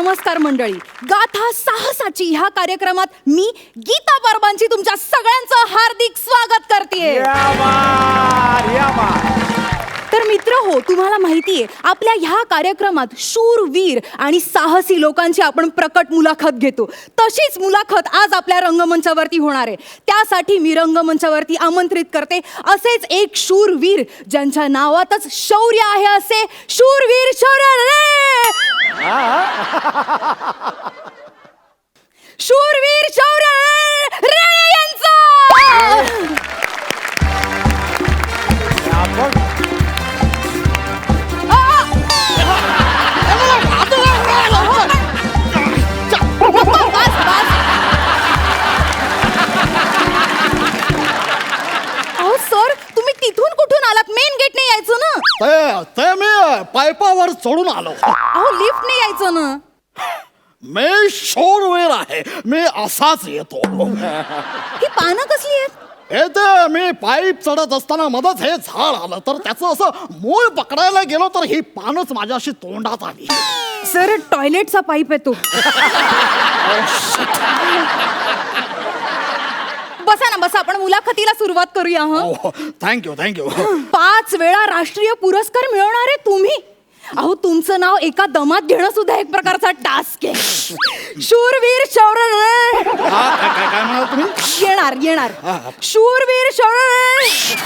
नमस्कार मंडळी. गाथा साहसाची ह्या कार्यक्रमात मी गीता परबांची तुमच्या सगळ्यांचं हार्दिक स्वागत करते तर मित्र हो तुम्हाला माहितीये आपल्या ह्या कार्यक्रमात शूरवीर आणि साहसी लोकांची आपण प्रकट मुलाखत घेतो. तशीच मुलाखत आज आपल्या रंगमंचावरती होणार आहे. त्यासाठी मी रंगमंचावरती आमंत्रित करते. असेच एक शूरवीर ज्यांच्या नावातच शौर्य आहे असे शूरवीर शौर्य रे शूरवीर शौर्य रे यांचं! चढून आलो. अहो लिफ्टने यायचं ना. मी शोरवीर आहे. मी असाच येतो. ही पानं कसली आहेत? हे ते मी पाईप चढत असताना मधच हे झाड आलं. तर त्याचं असं मूळ पकडायला गेलो तर ही पानच माझ्याशी तोंडात आली. सर टॉयलेटचा पाईप येतो बसा ना बसा. आपण मुलाखतीला सुरुवात करूया हा? थँक्यू थँक्यू पाच वेळा राष्ट्रीय पुरस्कार मिळवणारे तुम्ही? अहो तुमचं नाव एका दमात घेणं सुद्धा एक प्रकारचा टास्क आहे. शूरवीर शौर्य काय काय काय म्हणाल तुम्ही? येणार येणार. हा. शूरवीर शौर्य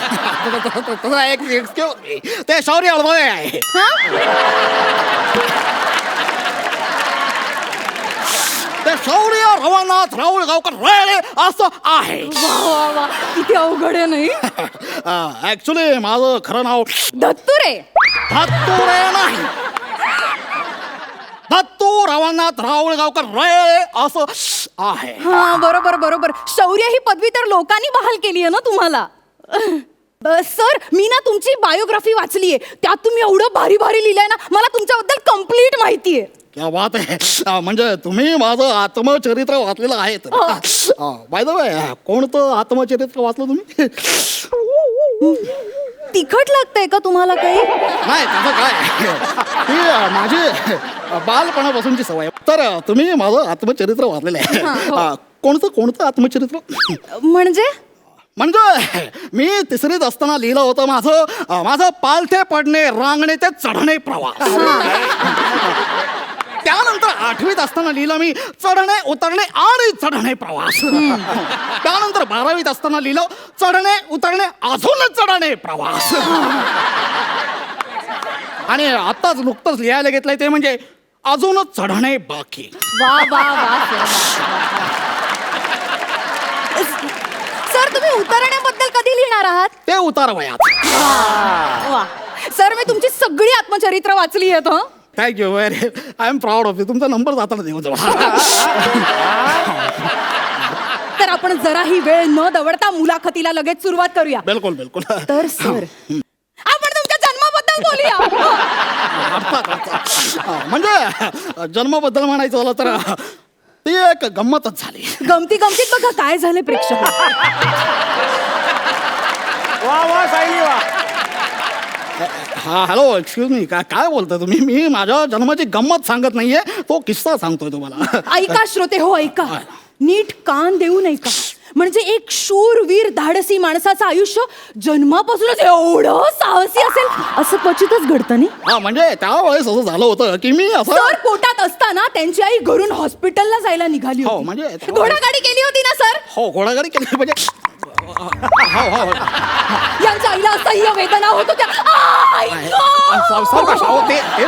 तसं एक excuse me. ते शौर्य आहे. ते शौर्य रवानाथ राहुल गावकर रेळे असं आहे. वा वा वा. किती अवघड आहे नाही? ऍक्च्युली माझं खरं नाव दत्तुरे दत्तुरे नाही दत्तू रवानाथ रावळगावकर गावकर असं आहे. हा बरोबर बरोबर. शौर्य ही पदवी तर लोकांनी बहाल केली आहे ना तुम्हाला? सर मी ना तुमची बायोग्राफी वाचली आहे त्यात तुम्ही एवढं भारी भारी लिहिलंय ना मला तुमच्याबद्दल कंप्लीट माहिती आहे. क्या बात आहे अं, म्हणजे तुम्ही माझं आत्मचरित्र वाचलेलं आहे बाय द वे कोणतं आत्मचरित्र वाचलं तुम्ही? तिखट लागतंय का तुम्हाला काही? नाही तसं काय. ती अं, माझी अं, बालपणापासूनची सवय. आहे. तर अं, तुम्ही माझं आत्मचरित्र वाचलेलं आहे. हा. अं, कोणतं कोणतं आत्मचरित्र? म्हणजे? म्हणजे मी तिसरीत असताना लिहिलं होतं माझं माझं पालथे पडणे रांगणे ते चढणे प्रवास. त्यानंतर आठवीत असताना लिहिलं मी चढणे उतरणे आणि चढणे प्रवास. त्यानंतर बारावीत असताना लिहिलं चढणे उतरणे अजून चढणे प्रवास. आणि आताच नुकतंच लिहायला घेतलंय ते म्हणजे अजूनच चढणे बाकी. वा वा वा. सर, तुम्ही उतरण्याबद्दल कधी लिहिणार आहात? ते उतार वयात. वा सर मी तुमची सगळी आत्मचरित्र वाचली आहेत हं? Thank you very I am proud of you तुमचा नंबर जाताना देऊ जाऊ तर आपण जराही वेळ न दवडता मुलाखतीला लगेच सुरुवात करूया. बिलकुल बिलकुल. तर सर आपण तुमच्या जन्माबद्दल बोलूया. अर्थात, अर्थात. हा, म्हणजे जन्माबद्दल म्हणायचं झालं तर ती एक गंमतच झाली. गमती गमतीत बघा काय झाले प्रेक्षक. वा वा सायली वा. हा हॅलो एक्सक्यूज मी काय काय बोलता तुम्ही? मी माझ्या जन्माची गंमत सांगत नाहीये तो किस्सा सांगतोय तुम्हाला. ऐका श्रोते हो ऐका. नीट कान देऊन ऐका म्हणजे एक शूरवीर धाडसी माणसाचं आयुष्य जन्मापासूनच एवढं साहसी असेल असं क्वचितच घडतं नाही? हा म्हणजे त्यावेळेस असं झालं होतं की मी असं सर पोटात असताना त्यांची आई घरून हॉस्पिटलला जायला निघाली हो, होती. म्हणजे घोडागाडी केली होती ना सर? हो घोडागाडी केली म्हणजे हो हो यांच्या आईला असह्य वेदना होत होत्या. आई गं! सावकाश अहो, ते ते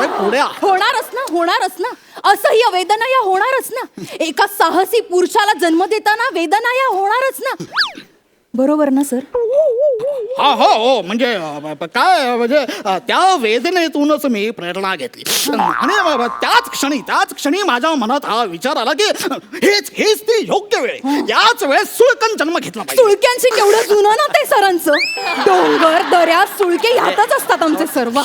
ते पुढे आ- होणारच ना होणारच ना. असह्य वेदना या होणारच ना. एका साहसी पुरुषाला जन्म देताना वेदना या होणारच ना. बरोबर ना सर? हा हो हो म्हणजे अ, काय म्हणजे अ, त्या वेदनेतूनच मी प्रेरणा घेतली. आणि अ, त्याच क्षणी त्याच क्षणी माझ्या मनात हा विचार आला की हेच हेच ती योग्य वेळ आहे. याच वेळेस सुळकन जन्म घेतला पाहिजे. सुळक्यांशी केवढं जुनं ना ते सरांचं? डोंगर दऱ्या सुळके ह्यातच असतात आमचे सर्व.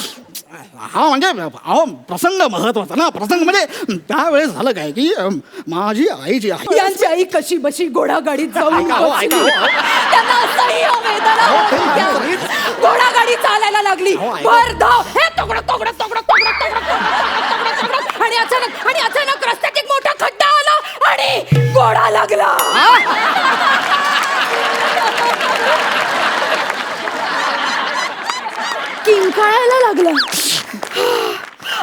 हा म्हणजे अहो प्रसंग महत्त्वाचा ना प्रसंग म्हणजे त्यावेळेस झालं काय की माझी आईची आई यांची आई कशी बशी घोडागाडीत जाऊन ऐका, हो, बसली. हो. हो, हो, चालायला लागली. हो, भर धाव. हे तोगडं तोगडं तोगडं तोगडं तोगडं आणि अचानक आणि अचानक रस्त्यात एक मोठा खड्डा आला आणि घोडा लागला. किंकाळायला लागला.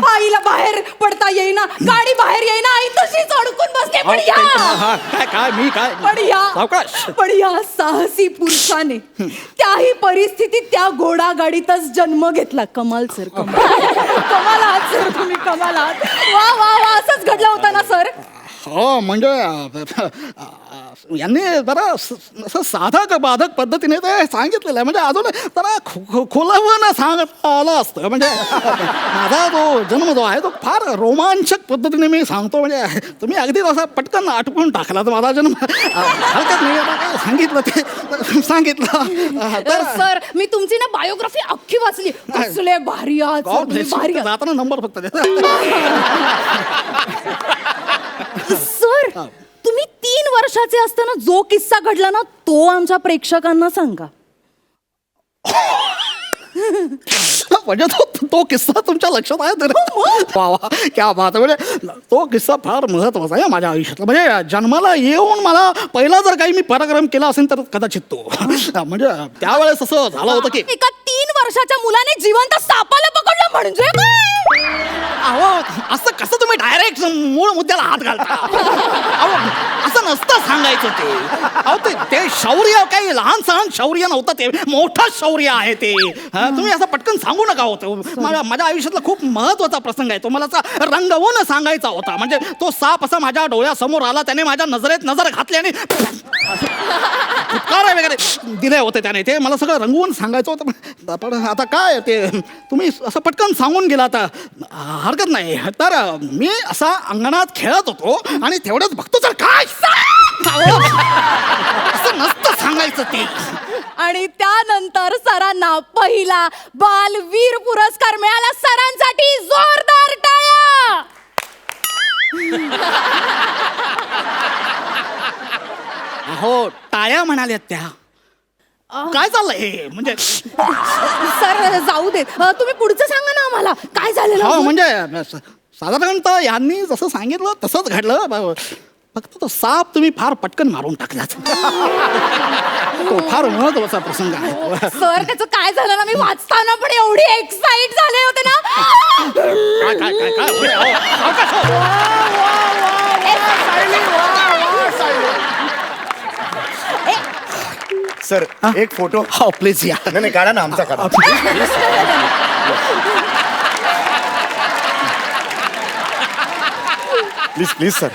आईला बाहेर पडता येईना गाडी बाहेर येईना आई तशीच अडकून बसते. पण या हा, काय काय मी काय? पण या पण या साहसी पुरुषाने. त्याही परिस्थितीत त्या घोडा गाडीतच जन्म घेतला. कमाल सर कमाल. कमाल आहात सर तुम्ही कमाल आहात. वा वा वा असंच घडलं होतं ना सर हो म्हणजे यांनी जरा असं साधक बाधक पद्धतीने ते सांगितलेलं आहे. म्हणजे अजून जरा खो- सांगता आलं असतं. म्हणजे माझा जो जन्म जो आहे तो फार रोमांचक पद्धतीने मी सांगतो. म्हणजे तुम्ही अगदी असा पटकन आटपून टाकला तर माझा जन्म. हरकत नाही आता काय सांगितलं ते सांगितलं. तर सर मी तुमची ना बायोग्राफी अख्खी वाचली. कसले भारी आहात तुम्ही. भारी आहात. जाताना नंबर फक्त द्या. सर तुम्ही तीन वर्षाचे असताना जो किस्सा घडला ना तो आमच्या प्रेक्षकांना सांगा. म्हणजे तो तो किस्सा तुमच्या लक्षात आहे तर? वा वा. क्या बात आहे. म्हणजे तो किस्सा फार महत्त्वाचा आहे माझ्या आयुष्यातला. म्हणजे जन्माला येऊन मला पहिला जर काही मी पराक्रम केला असेल तर कदाचित तो. म्हणजे त्यावेळेस असं झालं होतं की एका तीन वर्षाच्या मुलाने जिवंत सापाला पकडलं म्हणजे काय अहो असं कसं तुम्ही डायरेक्ट मूळ मुद्द्याला हात घालता? अहो असं नसतं सांगायचं ते. अहो ते ते शौर्य काही लहान सहान शौर्य नव्हतं ते. मोठं शौर्य आहे ते. हा, तुम्ही असं पटकन सांगू नका होतं माझ्या माझ्या आयुष्यातला खूप महत्त्वाचा प्रसंग आहे. तो मला असा रंगवून सांगायचा होता. म्हणजे तो साप असा माझ्या डोळ्यासमोर आला त्याने माझ्या नजरेत नजर घातली आणि फुटकार वगैरे दिले होते त्याने. ते मला सगळं रंगवून सांगायचं होतं. पण आता काय ते तुम्ही असं पटकन सांगून गेला आता. हरकत नाही. तर मी असा अंगणात खेळत होतो आणि तेवढंच बघतो तर काय असं नसतं सांगायचं ते. आणि त्यानंतर सरांना पहिला बालवीर पुरस्कार मिळाला. सरांसाठी जोरदार टाळ्या. अहो टाळ्या म्हणाल्यात त्या. काय चाललंय हे? म्हणजे सर जाऊ देत अ, तुम्ही पुढचं सांगा ना आम्हाला. काय झालेलं हो? म्हणजे स- साधारणतः यांनी जसं सांगितलं तसंच घडलं. ब- फक्त तो साप तुम्ही फार पटकन मारून टाकलात. तो फार महत्त्वाचा प्रसंग आहे. सर त्याचं काय झालं ना? मी वाचताना पण एवढी एक्साइट झाले होते ना. काय काय काय काय? होय, अहो, सावकाश हो. सर एक फोटो. हो प्लीज या. नाही नाही काढा ना आमचा काढा. Please please sir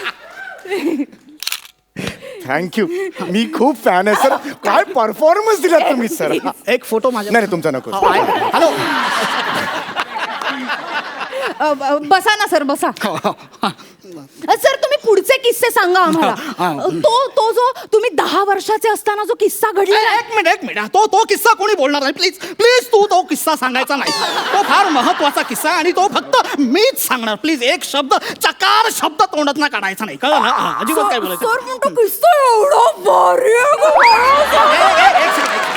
thank you मी खूप फॅन आहे सर काय परफॉर्मन्स दिला तुम्ही सर नाही एक फोटो माझ्या नाही, तुमचा नको. हॅलो अ, ब- बसा ना सर बसा. सर तुम्ही पुढचे किस्से सांगा हा. आम्हाला तो तो जो तुम्ही दहा वर्षाचे असताना जो किस्सा घडला ए, एक मिनिट एक मिनिट. तो तो किस्सा कोणी बोलणार नाही. प्लीज प्लीज तू तो किस्सा सांगायचा नाही. तो फार महत्त्वाचा किस्सा आहे आणि तो फक्त मीच सांगणार. प्लीज एक शब्द चकार शब्द तोंडात ना काढायचा नाही. कळलं हा, अजिबात काय बोलायचं? सर म्हणतो किस्सा एवढा भारी आहे गं. ए, ए, एक second, एक second.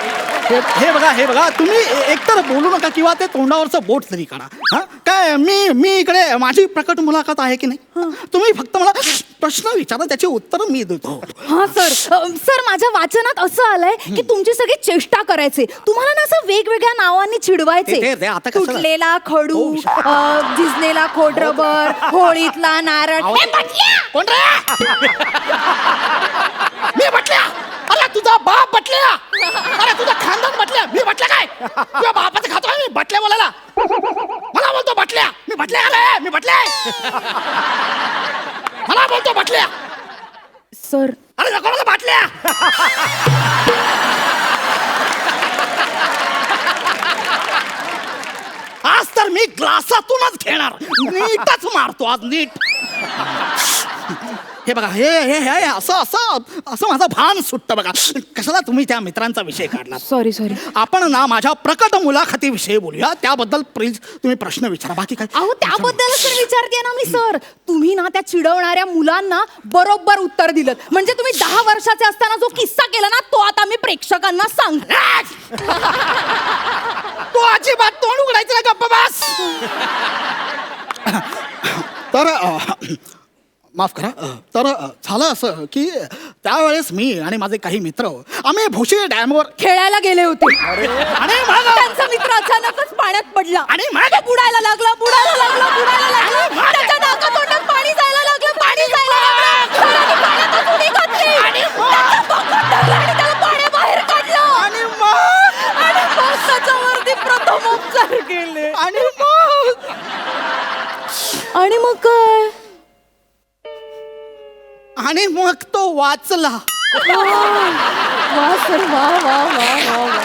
हे हे बघा हे बघा तुम्ही एकतर बोलू नका किंवा ते तोंडावरचं बोट तरी काढा. हा? काय मी मी इकडे माझी प्रकट मुलाखत आहे की नाही? तुम्ही फक्त मला प्रश्न विचारा त्याची उत्तर मी देतो. हा सर. सर माझ्या वाचनात असं आलंय की तुमची सगळी चेष्टा करायचे. तुम्हाला ना असं वेगवेगळ्या नावांनी ते- ते- चिडवायचे आता? तुटलेला खडू विषय. अ, झिजलेला खोडरबर होळीतला नारळ. आहो, ए, बटल्या! कोण रे मी बटल्या अरे तुझा बाप बटल्या अरे तुझा बटल्या मी बटल्या काय? तुझ्या बापाचं खातोय मी बटल्या बोलायला. मला बोलतो बटल्या. मी बटल्या आलाय मी बटल्या. मला बोलतो बटल्या. सर. अरे नको मला बाटल्या. आज तर मी ग्लासातूनच घेणार. नीटच मारतो आज नीट. हे बघा हे हे हे असं असं असं माझं भान सुटतं बघा. कशाला तुम्ही त्या मित्रांचा विषय काढला सॉरी सॉरी आपण ना माझ्या प्रकट मुलाखतीविषयी बोलूया. त्याबद्दल प्लीज तुम्ही प्रश्न विचारा. बाकी काय? अहो त्याबद्दल तर विचारते ना मी सर तुम्ही ना त्या चिडवणाऱ्या मुलांना बरोबर उत्तर दिलं. म्हणजे तुम्ही दहा वर्षाचे असताना जो किस्सा केला ना तो आता मी प्रेक्षकांना सांग तो अजिबात तोंड उघडायचं ना गप्पा बस! तर अ, माफ करा. तर झालं असं की त्यावेळेस मी आणि माझे काही मित्र आम्ही भोशी डॅमवर खेळायला गेले होते. आणि मग? त्यांचा मित्र अचानकच पाण्यात पडला. आणि मग? बुडायला लागला बुडायला लागला बुडायला लागला. त्याच्या नाकातोंडात पाणी जायला आणि मग तो वाचला. वा सर वा वा वा वा वा.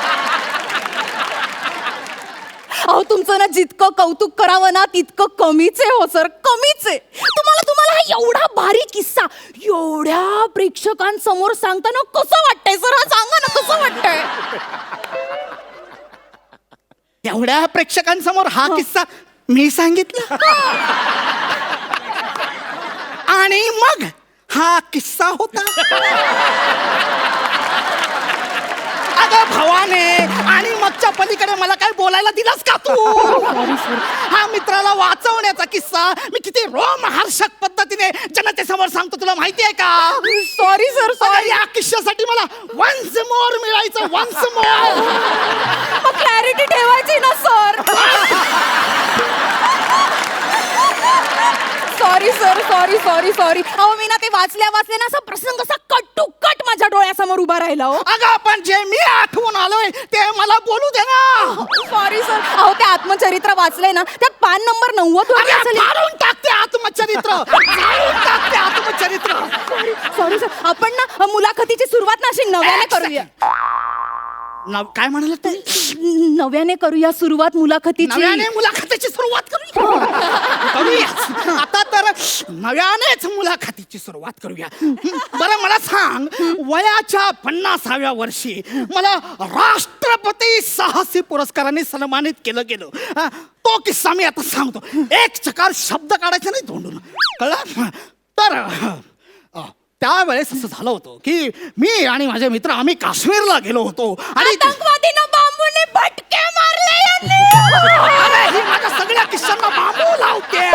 अहो तुमचं ना जितकं कौतुक करावं ना तितकं कमीच आहे हो सर कमीच आहे. तुम्हाला तुम्हाला हा एवढा भारी किस्सा एवढ्या प्रेक्षकांसमोर सांगताना कसं वाटतंय सर? हा सांगा ना कसं वाटतंय? एवढ्या प्रेक्षकांसमोर हा किस्सा मी सांगितला. आणि मग हा किस्सा होता. अगं भवाने आणि मगच्या पलीकडे मला काय बोलायला दिलास का तू? हा मित्राला वाचवण्याचा किस्सा मी किती रोमहर्षक पद्धतीने जनतेसमोर सांगतो तुला माहिती आहे का सॉरी सर सॉरी या किस्स्यासाठी मला वन्स मोर मिळायचं वन्स मोर क्लॅरिटी ठेवायची ना sir sorry sir sorry sorry sorry अहो मी ना ते वाचल्या वाचल्या ना असा प्रसंग असा कट टू कट माझ्या डोळ्यासमोर उभा राहिला हो. अगं पण जे मी आठवून आलोय ते मला बोलू दे ना. सॉरी सर अहो ते आत्मचरित्र वाचलंय ना त्यात पान नंबर नव्वद वरती अरे असेल. टाकते आत्मचरित्र. टाकते आत्मचरित्र. सॉरी सर आपण ना मुलाखतीची सुरुवात ना अशी नव्याने करूया. नव- काय म्हणाल ते नव्याने करूया सुरुवात मुलाखतीची. नव्याने मुलाखतीची सुरुवात करूया. करूया नव्यानेच मुलाखतीची सुरुवात करूया. बरं मला सांग वयाच्या पन्नासाव्या वर्षी मला राष्ट्रपती साहसी पुरस्काराने सन्मानित केलं गेलं. हा, तो किस्सा मी आता सांगतो. एक चकार शब्द काढायचा नाही तोंडून. कळलं? तर अ, त्यावेळेस असं झालं होतं की मी आणि माझे मित्र आम्ही काश्मीरला गेलो होतो. आणि आतंकवादीनं बांबूने भटके मारले यांनी! माझ्या सगळ्या किस्सांना बाबू लावते